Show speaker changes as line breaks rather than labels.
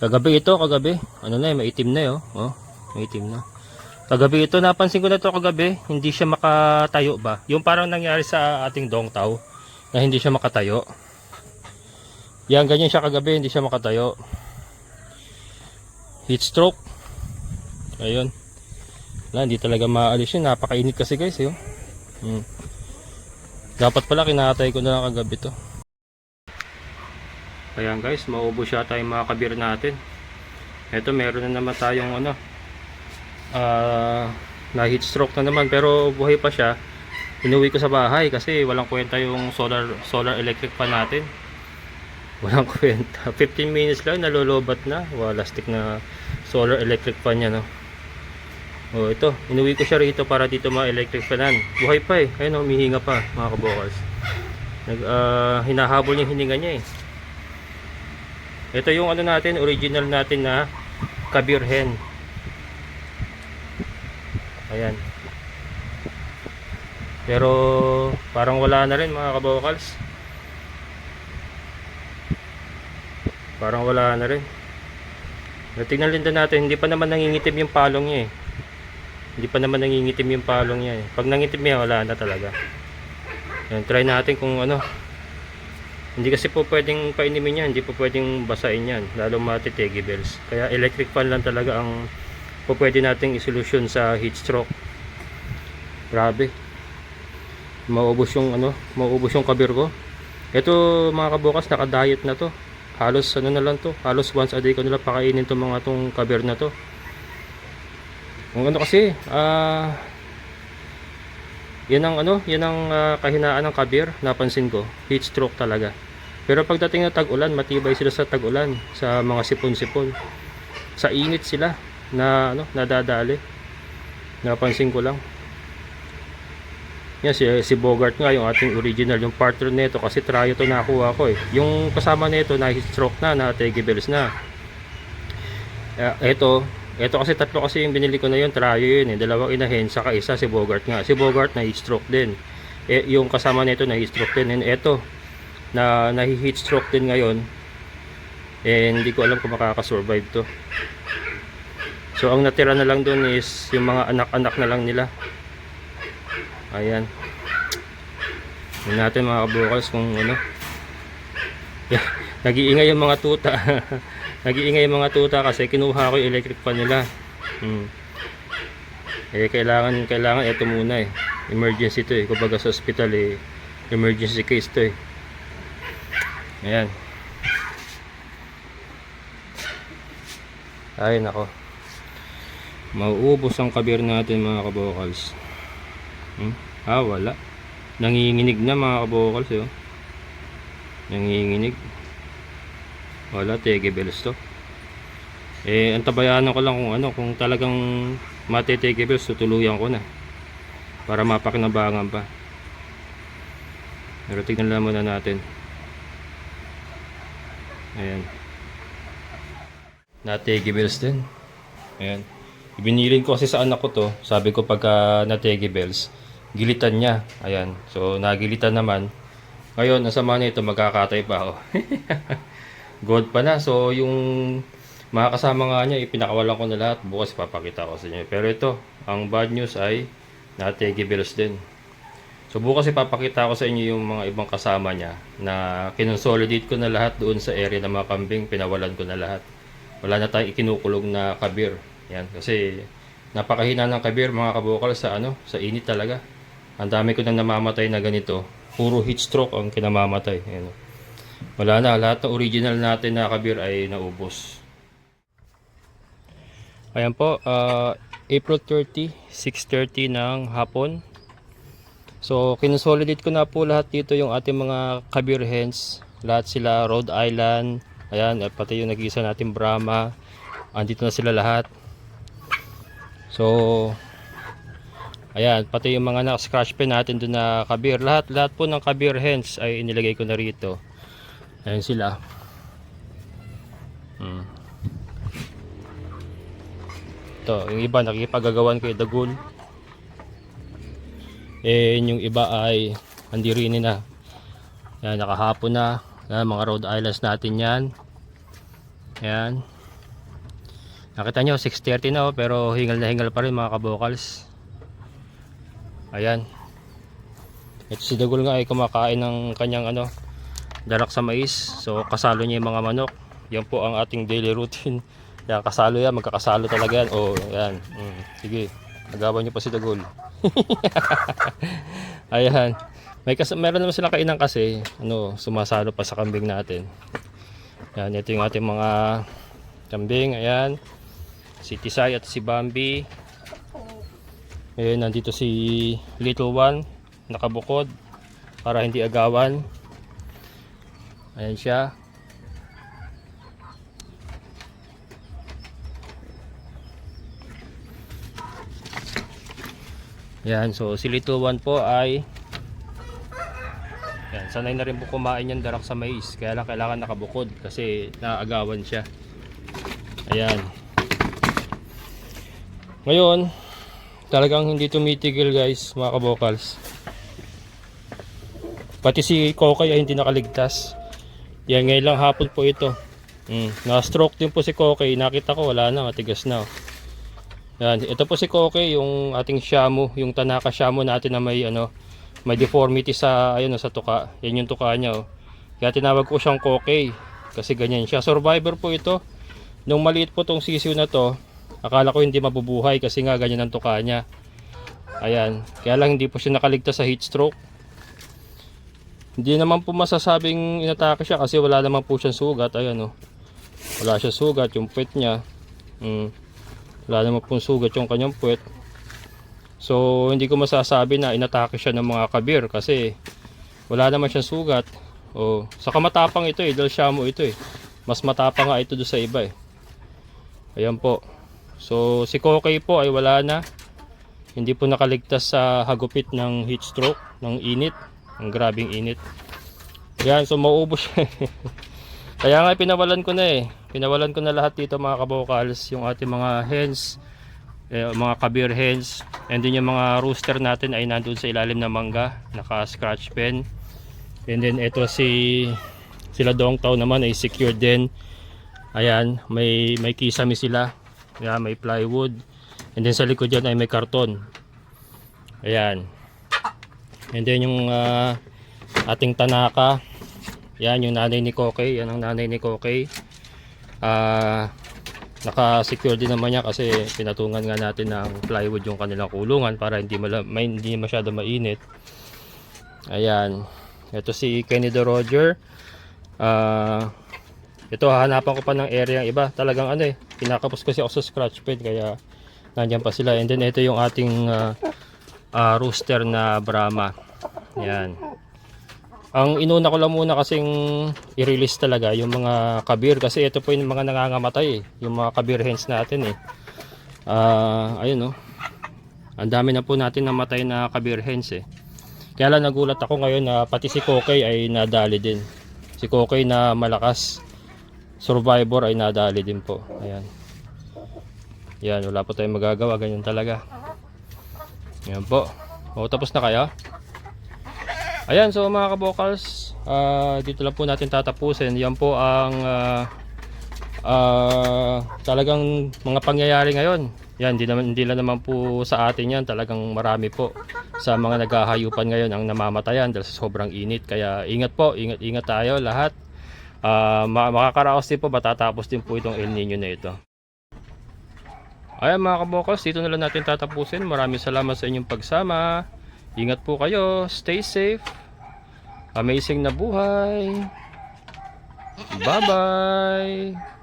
Kagabi ito, kagabi. Ano na eh, maitim na eh, oh. oh maitim na. Kagabi ito, napansin ko na ito kagabi, hindi siya makatayo ba? Yung parang nangyari sa ating dongtaw, na hindi siya makatayo. Yan, ganyan siya kagabi, hindi siya makatayo. Heat stroke. Ayun. Wala, hindi talaga maalis yun. Napakainit kasi guys, eh. oh. Hmm. Dapat pala kinatay ko na lang kagabi to. Ayan guys, maubos yata yung mga kabir natin. Ito, meron na naman tayong ano, ah, na heat stroke na naman pero buhay pa siya. Inuwi ko sa bahay kasi walang kwenta yung solar solar electric fan natin. Walang kwenta. 15 minutes lang nalolobat na. Wala stick na solar electric fan niya no. Oh, ito. Inuwi ko siya rito para dito ma-electric fanan. Buhay pa eh. Ayun oh, humihinga pa mga kabokals. Nag ah, hinahabol yung hininga niya eh. Ito yung ano natin, original natin na Kabir hen. Ayan. Pero parang wala na rin mga kabokals. Parang wala na rin. Tingnan din natin, hindi pa naman nangingitim yung palong niya eh. Hindi pa naman nangingitim yung palong niya eh. Pag nangitim niya, wala na talaga. Ayan, try natin kung ano. Hindi kasi po pwedeng painimin yan, hindi po pwedeng basain yan, lalo matitegi bells. Kaya electric fan lang talaga ang po pwede nating isolusyon sa heat stroke. Grabe. Maubos yung ano, maubos yung kabir ko. Ito mga kabukas, naka-diet na to. Halos ano na lang to, halos once a day ko nila pakainin to mga tong kabir na to. Ang ano kasi, ah yan ang ano, yan ang ah, kahinaan ng kabir, napansin ko. Heat stroke talaga. Pero pagdating ng tag-ulan, matibay sila sa tag-ulan, sa mga sipon-sipon. Sa init sila na ano, nadadali. Napansin ko lang. Yan si, si Bogart nga yung ating original, yung partner nito kasi tryo to nakuha ko eh. Yung kasama nito na heat stroke na, na Tegi Bells na. Eh, ito, ito kasi tatlo kasi yung binili ko na yun, tryo yun eh. Dalawang inahin, saka isa si Bogart nga. Si Bogart na stroke din. Eh, yung kasama nito na stroke din. And ito, na na heat stroke din ngayon. Eh, hindi ko alam kung makakasurvive to. So, ang natira na lang dun is yung mga anak-anak na lang nila. Ayan. Yun natin mga kabukals kung ano. Nag-iingay yung mga tuta. Nag-iingay mga tuta kasi kinuha ko yung electric fan nila. Hmm. Eh kailangan kailangan ito muna eh. Emergency to eh. Kumbaga sa hospital eh emergency case to eh. Ayan. Ay nako. Mauubos ang kabir natin mga kabokals. Hmm? Ah, wala. Nanginginig na mga kabokals eh. oh. Nanginginig. Wala, tege bells to. Eh, antabayanan ko lang kung ano, kung talagang matetege bells, tutuluyan ko na. Para mapakinabangan pa. Pero tignan lang muna natin. Ayan. Natege bells din. Ayan. Ibinilin ko kasi sa anak ko to. Sabi ko pagka natege bells, gilitan niya. Ayan. So, nagilitan naman. Ngayon, nasa mga ito, magkakatay pa ako. Gold pa na. So, yung mga kasama nga niya, ipinakawalan ko na lahat. Bukas papakita ko sa inyo. Pero ito, ang bad news ay natege bells din. So, bukas ipapakita ko sa inyo yung mga ibang kasama niya na kinonsolidate ko na lahat doon sa area ng mga kambing. Pinawalan ko na lahat. Wala na tayong ikinukulong na kabir. Yan, kasi napakahina ng kabir mga kabukal sa ano, sa init talaga. Ang dami ko nang namamatay na ganito. Puro heat stroke ang kinamamatay. Yan. Wala na, lahat ng original natin na kabir ay naubos. Ayan po, ah, April 30, 6.30 ng hapon. So, kinonsolidate ko na po lahat dito yung ating mga kabir hens. Lahat sila, Rhode Island, ayan, at pati yung nag-isa natin Brahma. Andito na sila lahat. So, ayan, pati yung mga naka-scratch pen natin doon na kabir. Lahat, lahat po ng kabir hens ay inilagay ko na rito. Ayan sila. Hmm. Ito, yung iba nakikipagagawan yung dagul. Eh, yung iba ay hindi rin na. Yan, nakahapon na. Yan, mga Rhode Islands natin yan. Yan. Nakita nyo, 6.30 na oh, pero hingal na hingal pa rin mga kabokals. Ayan. Ito si Dagol nga ay kumakain ng kanyang ano, darak sa mais. So kasalo niya yung mga manok. Yan po ang ating daily routine. Yan, kasalo yan, magkakasalo talaga yan. Oh, yan. Mm, sige, nagawa niyo pa si Dagol. Ayan. May kas meron naman silang kainan kasi, ano, sumasalo pa sa kambing natin. Yan, ito yung ating mga kambing. Ayan. Si Tisay at si Bambi. Ayan, nandito si Little One. Nakabukod. Para hindi agawan. Ayan siya. Yan, so si Little One po ay yan, sanay na rin po kumain yan darak sa mais. Kaya lang kailangan nakabukod kasi naagawan siya. Ayan. Ngayon, talagang hindi tumitigil guys, mga kabokals. Pati si Kokay ay hindi nakaligtas. Yan, ngayon lang hapon po ito. Mm, na-stroke din po si Kokay. Nakita ko, wala na, matigas na. oh. Yan, ito po si Koke, yung ating Shamu, yung Tanaka Shamu natin na may ano, may deformity sa ayun sa tuka. Yan yung tuka niya oh. Kaya tinawag ko siyang Koke kasi ganyan siya. Survivor po ito. Nung maliit po tong sisiw na to, akala ko hindi mabubuhay kasi nga ganyan ang tuka niya. Ayan, kaya lang hindi po siya nakaligtas sa heat stroke. Hindi naman po masasabing inatake siya kasi wala naman po siyang sugat. Ayan oh. Wala siya sugat, yung puwet niya. Mm. Wala naman pong sugat yung kanyang puwet. So, hindi ko masasabi na inatake siya ng mga kabir kasi wala naman siyang sugat. O, saka matapang ito eh, dahil Shamu ito eh. Mas matapang nga ito do sa iba eh. Ayan po. So, si Kokay po ay wala na. Hindi po nakaligtas sa hagupit ng heat stroke, ng init. Ang grabing init. Ayan, so maubos. Kaya nga pinawalan ko na eh. Pinawalan ko na lahat dito mga kabokals, yung ating mga hens, eh, mga kabir hens, and then yung mga rooster natin ay nandun sa ilalim ng mangga, naka scratch pen. And then ito si sila dong tao naman ay secured din. Ayan, may may kisame sila. Ayan, may plywood. And then sa likod yan ay may karton. Ayan. And then yung ah, ating tanaka, yan yung nanay ni Kokey, yan ang nanay ni Kokey. Ah, naka-secure din naman niya kasi pinatungan nga natin ng plywood yung kanilang kulungan para hindi mala, may, hindi masyado mainit. Ayan. Ito si Kenny the Roger. Ah, ito hahanapan ko pa ng area iba. Talagang ano eh, pinakapos kasi ako sa scratch pad kaya nandiyan pa sila. And then ito yung ating ah, ah, rooster na Brahma. Yan. Ang inuna ko lang muna kasing i-release talaga yung mga kabir kasi ito po yung mga nangangamatay eh. Yung mga kabir hens natin eh. Ah, ayun oh. Ang dami na po natin namatay na kabir hens eh. Kaya lang nagulat ako ngayon na pati si Kokay ay nadali din. Si Kokay na malakas survivor ay nadali din po. Ayan. Yan, wala po tayong magagawa. Ganyan talaga. Yan po. O, tapos na kaya? Ayan, so mga kabokals, ah, dito lang po natin tatapusin. Yan po ang ah, ah, talagang mga pangyayari ngayon. Yan, hindi, naman, hindi naman po sa atin yan. Talagang marami po sa mga naghahayupan ngayon ang namamatayan dahil sa sobrang init. Kaya ingat po, ingat-ingat tayo lahat. Ah, ma- makakaraos din po, matatapos din po itong El Nino na ito. Ayan mga kabokals, dito na lang natin tatapusin. Maraming salamat sa inyong pagsama. Ingat po kayo. Stay safe. Amazing na buhay. Bye-bye.